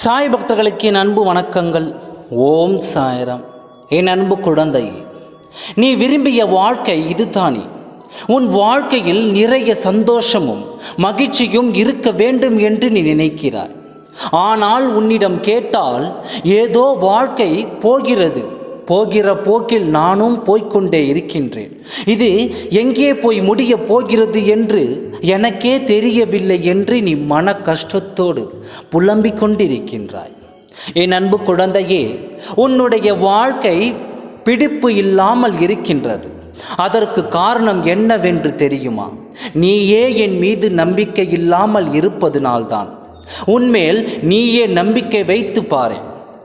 சாய் பக்தர்களுக்கு என் அன்பு வணக்கங்கள். ஓம் சாயரம். என் அன்பு குழந்தை நீ விரும்பிய வாழ்க்கை இதுதானே. உன் வாழ்க்கையில் நிறைய சந்தோஷமும் மகிழ்ச்சியும் இருக்க வேண்டும் என்று நீ நினைக்கிறாய். ஆனால் உன்னிடம் கேட்டால் ஏதோ வாழ்க்கை போகிறது. போகிற போக்கில் நானும் போய்க்கொண்டே இருக்கின்றேன். இது எங்கே போய் முடிய போகிறது என்று எனக்கே தெரியவில்லை என்று நீ மன கஷ்டத்தோடு புலம்பிக் கொண்டிருக்கின்றாய். என் அன்பு குழந்தையே உன்னுடைய வாழ்க்கை பிடிப்பு இல்லாமல் இருக்கின்றது. அதற்கு காரணம் என்னவென்று தெரியுமா? நீயே என் மீது நம்பிக்கை இல்லாமல் இருப்பதனால்தான். உன்மேல் நீயே நம்பிக்கை வைத்து பாரு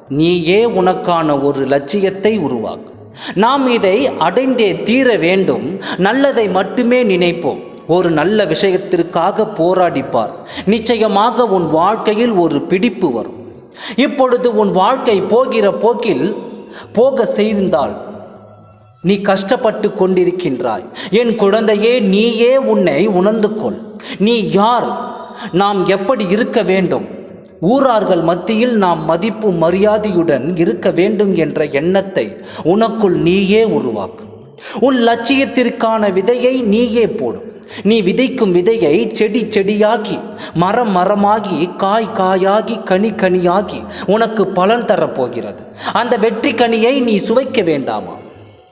நீயே உனக்கான ஒரு லட்சியத்தை உருவாக்கு. நாம் இதை அடைந்தே தீர வேண்டும். நல்லதை மட்டுமே நினைப்போம். ஒரு நல்ல விஷயத்திற்காக போராடிப்பார். நிச்சயமாக உன் வாழ்க்கையில் ஒரு பிடிப்பு வரும். இப்பொழுது உன் வாழ்க்கை போகிற போக்கில் போக செய்தால் நீ கஷ்டப்பட்டு கொண்டிருக்கின்றாய். என் குழந்தையே நீயே உன்னை உணர்ந்து கொள். நீ யார்? நாம் எப்படி இருக்க வேண்டும்? ஊரார்கள் மத்தியில் நாம் மதிப்பு மரியாதையுடன் இருக்க வேண்டும் என்ற எண்ணத்தை உனக்குள் நீயே உருவாக்கு. உன் லட்சியத்திற்கான விதையை நீயே போடு. நீ விதைக்கும் விதையை செடி செடியாகி மரம் மரமாகி காய் காயாகி கனி கனியாகி உனக்கு பலன் தரப்போகிறது. அந்த வெற்றி கனியை நீ சுவைக்க வேண்டாமா?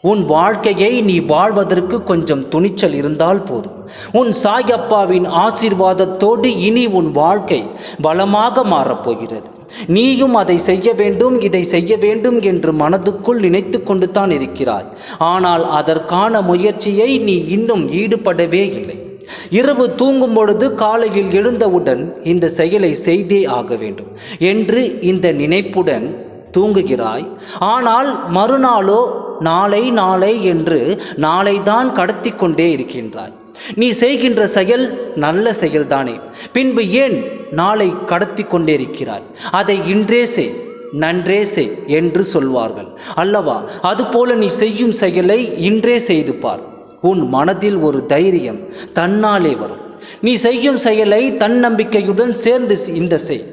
உன் வாழ்க்கையை நீ வாழ்வதற்கு கொஞ்சம் துணிச்சல் இருந்தால் போதும். உன் சாயப்பாவின் ஆசீர்வாதத்தோடு இனி உன் வாழ்க்கை பலமாக மாறப்போகிறது. நீயும் அதை செய்ய வேண்டும் இதை செய்ய வேண்டும் என்று மனதுக்குள் நினைத்து கொண்டு தான் இருக்கிறாய். ஆனால் அதற்கான முயற்சியை நீ இன்னும் ஈடுபடவே இல்லை. இரவு தூங்கும் பொழுது காலையில் எழுந்தவுடன் இந்த செயலை செய்தே ஆக வேண்டும். என்று இந்த நினைப்புடன் தூங்குகிறாய். ஆனால் மறுநாளோ நாளை நாளை என்று நாளை தான் கடத்தி கொண்டே இருக்கின்றாய். நீ செய்கின்ற செயல் நல்ல செயல்தானே. பின்பு ஏன் நாளை கடத்தி கொண்டே இருக்கிறாய்? அதை இன்றே செய் நன்றே செய் என்று சொல்வார்கள். அல்லவா அதுபோல நீ செய்யும் செயலை இன்றே செய்து பார். உன் மனதில் ஒரு தைரியம் தன்னாலே வரும். நீ செய்யும் செயலை தன்னம்பிக்கையுடன் சேர்ந்து இந்த செய்.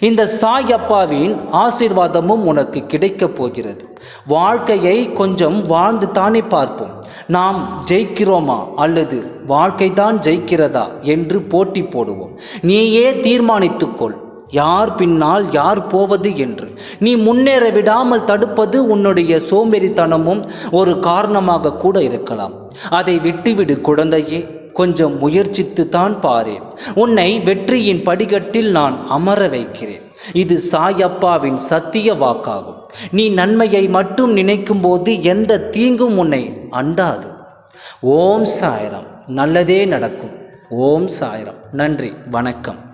இந்த சாய் அப்பாவின் ஆசீர்வாதமும் உனக்கு கிடைக்கப் போகிறது. வாழ்க்கையை கொஞ்சம் வாழ்ந்து தானே பார்ப்போம். நாம் ஜெயிக்கிறோமா அல்லது வாழ்க்கை தான் ஜெயிக்கிறதா என்று போட்டி போடுவோம். நீயே தீர்மானித்துக்கொள். யார் பின்னால் யார் போவது என்று. நீ முன்னேற விடாமல் தடுப்பது உன்னுடைய சோம்பேறித்தனமும் ஒரு காரணமாக கூட இருக்கலாம். அதை விட்டுவிடு குழந்தையே. கொஞ்சம் முயற்சித்து தான் பாரேன். உன்னை வெற்றியின் படிகட்டில் நான் அமர வைக்கிறேன். இது சாயப்பாவின் சத்திய வாக்காகும். நீ நன்மையை மட்டும் நினைக்கும் போது எந்த தீங்கும் உன்னை அண்டாது. ஓம் சாயரம். நல்லதே நடக்கும். ஓம் சாயரம். நன்றி. வணக்கம்.